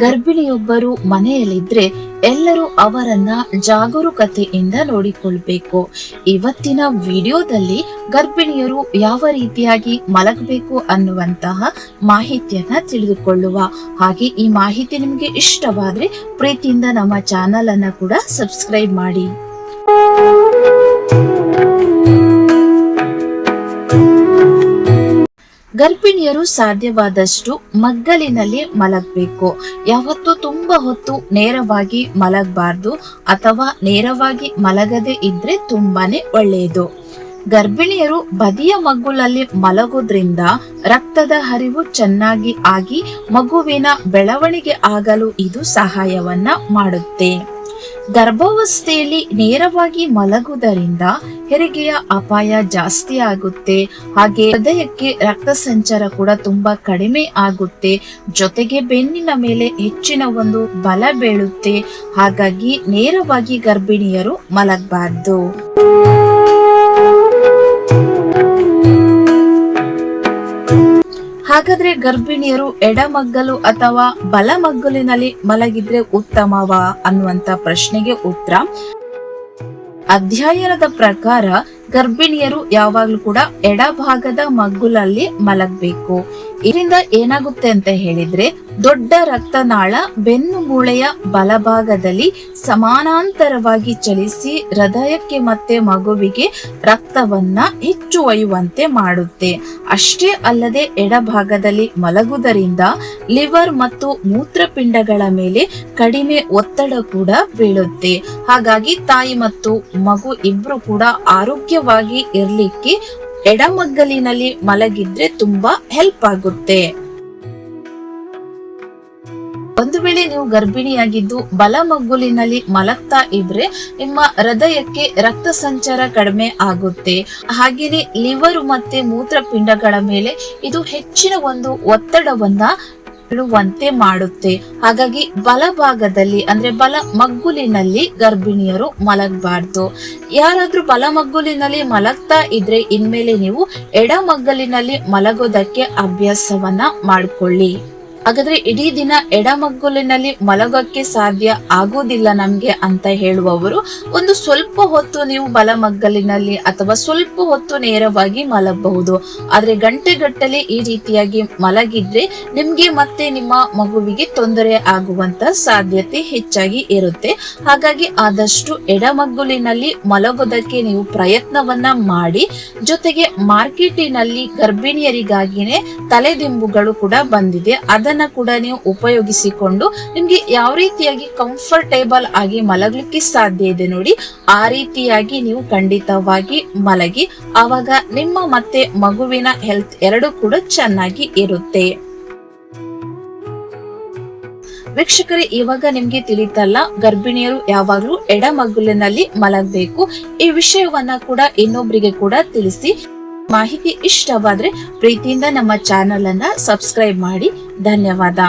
ಗರ್ಭಿಣಿಯೊಬ್ಬರು ಮನೆಯಲ್ಲಿದ್ರೆ ಎಲ್ಲರೂ ಅವರನ್ನ ಜಾಗರೂಕತೆಯಿಂದ ನೋಡಿಕೊಳ್ಬೇಕು. ಇವತ್ತಿನ ವಿಡಿಯೋದಲ್ಲಿ ಗರ್ಭಿಣಿಯರು ಯಾವ ರೀತಿಯಾಗಿ ಮಲಗಬೇಕು ಅನ್ನುವಂತಹ ಮಾಹಿತಿಯನ್ನ ತಿಳಿದುಕೊಳ್ಳುವ. ಹಾಗೆ ಈ ಮಾಹಿತಿ ನಿಮಗೆ ಇಷ್ಟವಾದ್ರೆ ಪ್ರೀತಿಯಿಂದ ನಮ್ಮ ಚಾನಲ್ ಅನ್ನ ಕೂಡ ಸಬ್ಸ್ಕ್ರೈಬ್ ಮಾಡಿ. ಗರ್ಭಿಣಿಯರು ಸಾಧ್ಯವಾದಷ್ಟು ಮಗ್ಗಲಿನಲ್ಲಿ ಮಲಗಬೇಕು. ಯಾವತ್ತೂ ತುಂಬಾ ಹೊತ್ತು ನೇರವಾಗಿ ಮಲಗಬಾರ್ದು ಅಥವಾ ನೇರವಾಗಿ ಮಲಗದೆ ಇದ್ರೆ ತುಂಬಾನೇ ಒಳ್ಳೆಯದು ಗರ್ಭಿಣಿಯರು ಬದಿಯ ಮಗ್ಗುಲಲ್ಲಿ ಮಲಗೋದ್ರಿಂದ ರಕ್ತದ ಹರಿವು ಚೆನ್ನಾಗಿ ಆಗಿ ಮಗುವಿನ ಬೆಳವಣಿಗೆ ಆಗಲು ಇದು ಸಹಾಯವನ್ನ ಮಾಡುತ್ತೆ. ಗರ್ಭಾವಸ್ಥೆಯಲ್ಲಿ ನೇರವಾಗಿ ಮಲಗುವುದರಿಂದ ಹೆರಿಗೆಯ ಅಪಾಯ ಜಾಸ್ತಿ ಆಗುತ್ತೆ. ಹಾಗೆ ಹೃದಯಕ್ಕೆ ರಕ್ತ ಸಂಚಾರ ಕೂಡ ತುಂಬಾ ಕಡಿಮೆ ಆಗುತ್ತೆ. ಜೊತೆಗೆ ಬೆನ್ನಿನ ಮೇಲೆ ಹೆಚ್ಚಿನ ಒಂದು ಬಲ ಬೀಳುತ್ತೆ. ಹಾಗಾಗಿ ನೇರವಾಗಿ ಗರ್ಭಿಣಿಯರು ಮಲಗಬಾರ್ದು. ಹಾಗಾದ್ರೆ ಗರ್ಭಿಣಿಯರು ಎಡಮಗ್ಗಲು ಅಥವಾ ಬಲಮಗ್ಗಲಿನಲ್ಲಿ ಮಲಗಿದ್ರೆ ಉತ್ತಮವಾ ಅನ್ನುವಂತ ಪ್ರಶ್ನೆಗೆ ಉತ್ತರ. ಅಧ್ಯಯನದ ಪ್ರಕಾರ ಗರ್ಭಿಣಿಯರು ಯಾವಾಗ್ಲೂ ಕೂಡ ಎಡಭಾಗದ ಮಗ್ಗುಲಲ್ಲಿ ಮಲಗಬೇಕು. ಇದರಿಂದ ಏನಾಗುತ್ತೆ ಅಂತ ಹೇಳಿದ್ರೆ ದೊಡ್ಡ ರಕ್ತನಾಳ ಬೆನ್ನು ಮೂಳೆಯ ಬಲಭಾಗದಲ್ಲಿ ಸಮಾನಾಂತರವಾಗಿ ಚಲಿಸಿ ಹೃದಯಕ್ಕೆ ಮತ್ತೆ ಮಗುವಿಗೆ ರಕ್ತವನ್ನ ಹೆಚ್ಚು ಒಯ್ಯುವಂತೆ ಮಾಡುತ್ತೆ. ಅಷ್ಟೇ ಅಲ್ಲದೆ ಎಡಭಾಗದಲ್ಲಿ ಮಲಗುವುದರಿಂದ ಲಿವರ್ ಮತ್ತು ಮೂತ್ರಪಿಂಡಗಳ ಮೇಲೆ ಕಡಿಮೆ ಒತ್ತಡ ಕೂಡ ಬೀಳುತ್ತೆ. ಹಾಗಾಗಿ ತಾಯಿ ಮತ್ತು ಮಗು ಇಬ್ರು ಕೂಡ ಆರೋಗ್ಯವಾಗಿ ಇರ್ಲಿಕ್ಕೆ ಎಡಮಗ್ಗಲಿನಲ್ಲಿ ಮಲಗಿದ್ರೆ ತುಂಬಾ ಹೆಲ್ಪ್ ಆಗುತ್ತೆ. ಒಂದು ವೇಳೆ ನೀವು ಗರ್ಭಿಣಿಯಾಗಿದ್ದು ಬಲಮಗ್ಗುಲಿನಲ್ಲಿ ಮಲಗ್ತಾ ಇದ್ರೆ ನಿಮ್ಮ ಹೃದಯಕ್ಕೆ ರಕ್ತ ಸಂಚಾರ ಕಡಿಮೆ ಆಗುತ್ತೆ. ಹಾಗೆಯೇ ಲಿವರ್ ಮತ್ತೆ ಮೂತ್ರಪಿಂಡಗಳ ಮೇಲೆ ಇದು ಹೆಚ್ಚಿನ ಒಂದು ಒತ್ತಡವನ್ನ ಬೀಳುವಂತೆ ಮಾಡುತ್ತೆ. ಹಾಗಾಗಿ ಬಲಭಾಗದಲ್ಲಿ ಅಂದ್ರೆ ಬಲ ಮಗ್ಗುಲಿನಲ್ಲಿ ಗರ್ಭಿಣಿಯರು ಮಲಗಬಾರ್ದು. ಯಾರಾದ್ರೂ ಬಲ ಮಗ್ಗುಲಿನಲ್ಲಿ ಮಲಗ್ತಾ ಇದ್ರೆ ಇನ್ಮೇಲೆ ನೀವು ಎಡ ಮಗ್ಗಲಿನಲ್ಲಿ ಮಲಗೋದಕ್ಕೆ ಅಭ್ಯಾಸವನ್ನ ಮಾಡ್ಕೊಳ್ಳಿ. ಹಾಗಾದ್ರೆ ಇಡೀ ದಿನ ಎಡಮಗ್ಗುಲಿನಲ್ಲಿ ಮಲಗೋಕ್ಕೆ ಸಾಧ್ಯ ಆಗೋದಿಲ್ಲ ನಮ್ಗೆ ಅಂತ ಹೇಳುವವರು, ಒಂದು ಸ್ವಲ್ಪ ಹೊತ್ತು ನೀವು ಬಲಮಗ್ಗಲಿನಲ್ಲಿ ಅಥವಾ ಸ್ವಲ್ಪ ಹೊತ್ತು ನೇರವಾಗಿ ಮಲಗಬಹುದು. ಆದ್ರೆ ಗಂಟೆಗಟ್ಟಲೆ ಈ ರೀತಿಯಾಗಿ ಮಲಗಿದ್ರೆ ನಿಮ್ಗೆ ಮತ್ತೆ ನಿಮ್ಮ ಮಗುವಿಗೆ ತೊಂದರೆ ಆಗುವಂತ ಸಾಧ್ಯತೆ ಹೆಚ್ಚಾಗಿ ಇರುತ್ತೆ. ಹಾಗಾಗಿ ಆದಷ್ಟು ಎಡಮಗ್ಗುಲಿನಲ್ಲಿ ಮಲಗೋದಕ್ಕೆ ನೀವು ಪ್ರಯತ್ನವನ್ನ ಮಾಡಿ, ಜೊತೆಗೆ ಮಾರ್ಕೆಟಿನಲ್ಲಿ ಗರ್ಭಿಣಿಯರಿಗಾಗಿನೇ ತಲೆದಿಂಬುಗಳು ಕೂಡ ಬಂದಿದೆ. ಅದನ್ನ ಕೂಡ ನೀವು ಉಪಯೋಗಿಸಿಕೊಂಡು ನಿಮ್ಗೆ ಯಾವ ರೀತಿಯಾಗಿ ಕಂಫರ್ಟೇಬಲ್ ಆಗಿ ಮಲಗಲಿಕ್ಕೆ ಸಾಧ್ಯ ಇದೆ ನೋಡಿ, ಆ ರೀತಿಯಾಗಿ ನೀವು ಖಂಡಿತವಾಗಿ ಮಲಗಿ, ಆವಾಗ ನಿಮ್ಮ ಮತ್ತೆ ಮಗುವಿನ ಹೆಲ್ತ್ ಎರಡು ಕೂಡ ಚೆನ್ನಾಗಿ ಇರುತ್ತೆ. ವೀಕ್ಷಕರೇ, ಇವಾಗ ನಿಮ್ಗೆ ತಿಳಿತಲ್ಲ, ಗರ್ಭಿಣಿಯರು ಯಾವಾಗ್ಲೂ ಎಡಮಗ್ಗುಲಿನಲ್ಲಿ ಮಲಗಬೇಕು. ಈ ವಿಷಯವನ್ನ ಕೂಡ ಇನ್ನೊಬ್ಬರಿಗೆ ಕೂಡ ತಿಳಿಸಿ. ಮಾಹಿತಿ ಇಷ್ಟವಾದ್ರೆ ಪ್ರೀತಿಯಿಂದ ನಮ್ಮ ಚಾನೆಲ್ ಅನ್ನ ಸಬ್ಸ್ಕ್ರೈಬ್ ಮಾಡಿ. ధన్యవాద